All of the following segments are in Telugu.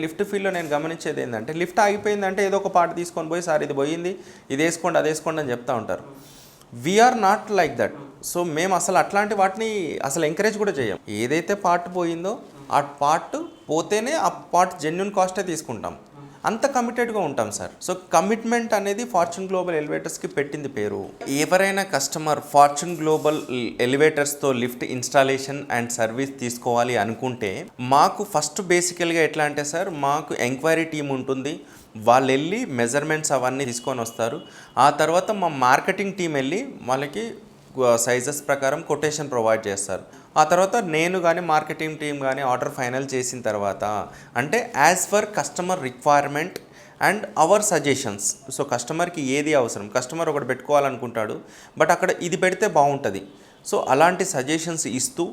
లిఫ్ట్ ఫీల్డ్లో నేను గమనించేది ఏంటంటే లిఫ్ట్ ఆగిపోయిందంటే ఏదో ఒక పాట తీసుకొని పోయి సార్ ఇది పోయింది ఇది వేసుకోండి అది వేసుకోండి అని చెప్తా ఉంటారు. We're not like that so మేము అసలు అట్లాంటి వాటిని అసలు ఎంకరేజ్ కూడా చేయం. ఏదైతే పార్ట్ పోయిందో ఆ పార్ట్ పోతేనే ఆ పార్ట్ జెన్యున్ కాస్టే తీసుకుంటాం. అంత కమిటెడ్గా ఉంటాం సార్ సో కమిట్మెంట్ అనేది ఫార్చ్యూన్ గ్లోబల్ ఎలివేటర్స్కి పెట్టింది పేరు. ఎవరైనా కస్టమర్ ఫార్చ్యూన్ గ్లోబల్ ఎలివేటర్స్తో లిఫ్ట్ ఇన్స్టాలేషన్ అండ్ సర్వీస్ తీసుకోవాలి అనుకుంటే మాకు ఫస్ట్ బేసికల్గా ఎట్లా అంటే సార్ మాకు ఎంక్వైరీ టీం ఉంటుంది. వాళ్ళు వెళ్ళి మెజర్మెంట్స్ అవన్నీ తీసుకొని వస్తారు. ఆ తర్వాత మా మార్కెటింగ్ టీం వెళ్ళి వాళ్ళకి uh, సైజెస్ ప్రకారం కొటేషన్ ప్రొవైడ్ చేస్తారు. ఆ తర్వాత నేను కానీ మార్కెటింగ్ టీం కానీ ఆర్డర్ ఫైనల్ చేసిన తర్వాత అంటే as per customer requirement and our suggestions so కస్టమర్కి ఏది అవసరం? కస్టమర్ ఒకటి పెట్టుకోవాలనుకుంటాడు బట్ అక్కడ ఇది పెడితే బాగుంటుంది. సో అలాంటి సజెషన్స్ ఇస్తూ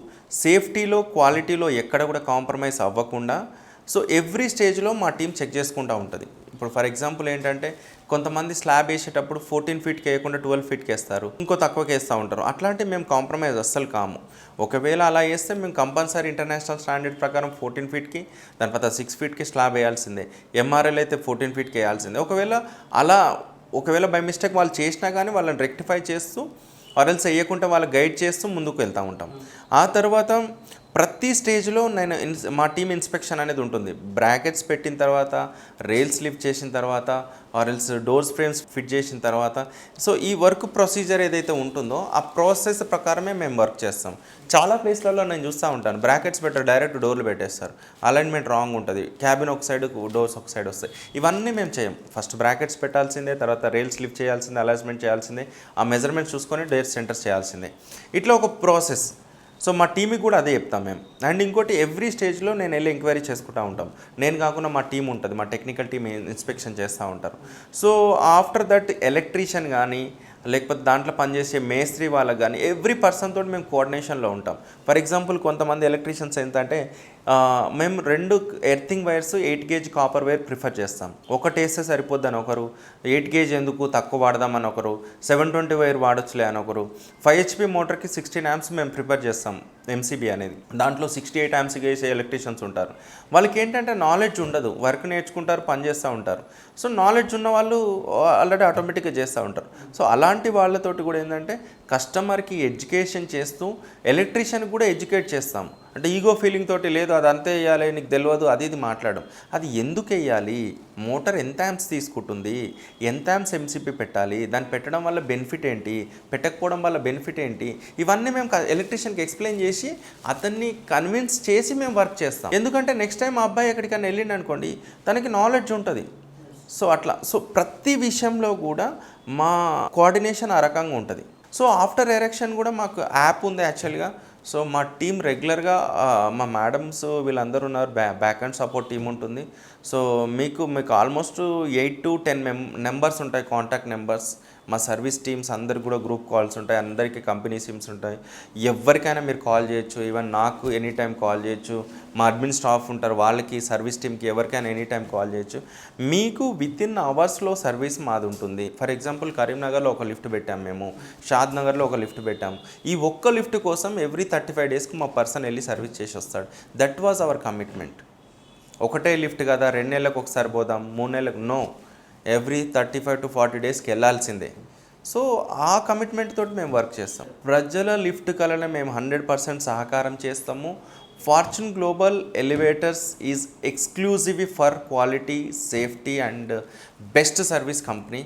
సేఫ్టీలో క్వాలిటీలో ఎక్కడ కూడా కాంప్రమైజ్ అవ్వకుండా సో ఎవ్రీ స్టేజ్లో మా టీం చెక్ చేసుకుంటూ ఉంటుంది. ఇప్పుడు ఫర్ ఎగ్జాంపుల్ ఏంటంటే కొంతమంది స్లాబ్ వేసేటప్పుడు ఫోర్టీన్ ఫీట్కి వేయకుండా ట్వెల్వ్ ఫీట్కి వేస్తారు ఇంకో తక్కువకి వేస్తూ ఉంటారు. అట్లాంటివి మేము కాంప్రమైజ్ అస్సలు కాము. ఒకవేళ అలా వేస్తే మేము కంపల్సరీ ఇంటర్నేషనల్ స్టాండర్డ్ ప్రకారం ఫోర్టీన్ ఫీట్కి దాని తర్వాత సిక్స్ ఫీట్కి స్లాబ్ వేయాల్సిందే. ఎంఆర్ఎల్ అయితే ఫోర్టీన్ ఫీట్కి వేయాల్సిందే. ఒకవేళ అలా ఒకవేళ బై మిస్టేక్ వాళ్ళు చేసినా కానీ వాళ్ళని రెక్టిఫై చేస్తూ ఆర్ఎల్స్ వేయకుండా వాళ్ళు గైడ్ చేస్తూ ముందుకు వెళ్తూ ఉంటాం. ఆ తర్వాత ప్రతి స్టేజ్లో నేను ఇన్స్ మా టీమ్ ఇన్స్పెక్షన్ అనేది ఉంటుంది. బ్రాకెట్స్ పెట్టిన తర్వాత రైల్స్ లిఫ్ట్ చేసిన తర్వాత ఆర్ఎల్స్ డోర్స్ ఫ్రేమ్స్ ఫిట్ చేసిన తర్వాత. సో ఈ వర్క్ ప్రొసీజర్ ఏదైతే ఉంటుందో ఆ ప్రాసెస్ ప్రకారమే మేము వర్క్ చేస్తాం. చాలా ప్లేస్లలో నేను చూస్తూ ఉంటాను. బ్రాకెట్స్ పెట్టారు డైరెక్ట్ డోర్లు పెట్టేస్తారు. అలైన్మెంట్ రాంగ్ ఉంటుంది. క్యాబిన్ ఒక సైడ్ డోర్స్ ఒక సైడ్ వస్తాయి. ఇవన్నీ మేము చేయం. ఫస్ట్ బ్రాకెట్స్ పెట్టాల్సిందే తర్వాత రైల్స్ లిఫ్ట్ చేయాల్సిందే అలైన్మెంట్ చేయాల్సిందే ఆ మెజర్మెంట్స్ చూసుకొని డేర్ సెంటర్స్ చేయాల్సిందే. ఇట్లా ఒక ప్రాసెస్. సో మా టీంకి కూడా అదే చెప్తాం మేము. అండ్ ఇంకోటి ఎవ్రీ స్టేజ్లో నేను వెళ్ళి ఎంక్వైరీ చేసుకుంటూ ఉంటాం. నేను కాకుండా మా టీం ఉంటుంది. మా టెక్నికల్ టీం ఇన్స్పెక్షన్ చేస్తూ ఉంటారు. సో ఆఫ్టర్ దట్ ఎలక్ట్రీషియన్ కానీ లేకపోతే దాంట్లో పనిచేసే మేస్త్రి వాళ్ళకి కానీ ఎవ్రీ పర్సన్ తోటి మేము కోఆర్డినేషన్లో ఉంటాం. ఫర్ ఎగ్జాంపుల్ కొంతమంది ఎలక్ట్రీషియన్స్ ఏంటంటే మేము రెండు earthing wires eight gauge copper wire prefer చేస్తాం. ఒకటేస్తే సరిపోద్ది సరిపోద్దని ఒకరు ఎయిట్ గేజ్ ఎందుకు తక్కువ వాడదామని ఒకరు సెవెన్ ట్వంటీ వైర్ వాడొచ్చులే అని ఒకరు. ఫైవ్ హెచ్పి మోటార్కి సిక్స్టీన్ యామ్స్ మేము ప్రిఫర్ చేస్తాం ఎంసీబీ అనేది. దాంట్లో సిక్స్టీ ఎయిట్ యామ్స్ వేసే ఎలక్ట్రీషియన్స్ ఉంటారు. వాళ్ళకి ఏంటంటే నాలెడ్జ్ ఉండదు. వర్క్ నేర్చుకుంటారు పని చేస్తూ ఉంటారు. సో నాలెడ్జ్ ఉన్న వాళ్ళు ఆల్రెడీ ఆటోమేటిక్గా చేస్తూ ఉంటారు. సో అలాంటి వాళ్ళతోటి కూడా ఏంటంటే కస్టమర్కి ఎడ్యుకేషన్ చేస్తూ ఎలక్ట్రీషియన్ కూడా ఎడ్యుకేట్ చేస్తాం. అంటే ఈగో ఫీలింగ్ తోటి లేదు అది అంతే వేయాలి నీకు తెలియదు అది ఇది మాట్లాడడం. అది ఎందుకు వేయాలి? మోటార్ ఎంత యాంప్స్ తీసుకుంటుంది? ఎంత యాంప్స్ ఎంసీపీ పెట్టాలి? దాన్ని పెట్టడం వల్ల బెనిఫిట్ ఏంటి? పెట్టకపోవడం వల్ల బెనిఫిట్ ఏంటి? ఇవన్నీ మేము ఎలక్ట్రీషియన్కి ఎక్స్ప్లెయిన్ చేసి అతన్ని కన్విన్స్ చేసి మేము వర్క్ చేస్తాం. ఎందుకంటే నెక్స్ట్ టైం ఆ అబ్బాయి ఎక్కడికైనా వెళ్ళిండు అనుకోండి తనకి నాలెడ్జ్ ఉంటుంది. సో అట్లా. సో ప్రతి విషయంలో కూడా మా కోఆర్డినేషన్ ఆ రకంగా ఉంటుంది. సో ఆఫ్టర్ ఎరెక్షన్ కూడా మాకు యాప్ ఉంది యాక్చువల్గా సో మా టీం రెగ్యులర్గా మా మేడమ్స్ వీళ్ళందరూ ఉన్నారు. బ్యా బ్యాక్ అండ్ సపోర్ట్ టీం ఉంటుంది. సో మీకు మీకు ఆల్మోస్ట్ ఎయిట్ టు టెన్ మెం నెంబర్స్ ఉంటాయి కాంటాక్ట్ నెంబర్స్ మా సర్వీస్ టీమ్స్ అందరికి కూడా గ్రూప్ కాల్స్ ఉంటాయి అందరికీ కంపెనీ సిమ్స్ ఉంటాయి. ఎవరికైనా మీరు కాల్ చేయొచ్చు ఈవెన్ నాకు ఎనీ టైం కాల్ చేయొచ్చు. మా అడ్మిన్ స్టాఫ్ ఉంటారు వాళ్ళకి సర్వీస్ టీమ్కి ఎవరికైనా ఎనీ టైం కాల్ చేయొచ్చు. మీకు విత్ ఇన్ అవర్స్లో సర్వీస్ మాది ఉంటుంది. ఫర్ ఎగ్జాంపుల్ కరీంనగర్లో ఒక లిఫ్ట్ పెట్టాం మేము షాద్ నగర్లో ఒక లిఫ్ట్ పెట్టాం. ఈ ఒక్క లిఫ్ట్ కోసం ఎవ్రీ థర్టీ ఫైవ్ డేస్కి మా పర్సన్ వెళ్ళి సర్వీస్ చేసి వస్తాడు. దట్ వాజ్ అవర్ కమిట్మెంట్ ఒకటే లిఫ్ట్ కదా రెండు నెలలకు ఒకసారి పోదాం మూడు నెలలకు no every thirty five to forty డేస్కి వెళ్ళాల్సిందే. సో ఆ కమిట్మెంట్ తోటి మేము వర్క్ చేస్తాం. ప్రజల లిఫ్ట్ కళను మేము హండ్రెడ్ పర్సెంట్ సహకారం చేస్తాము. Fortune global elevators is exclusive for quality safety and best service company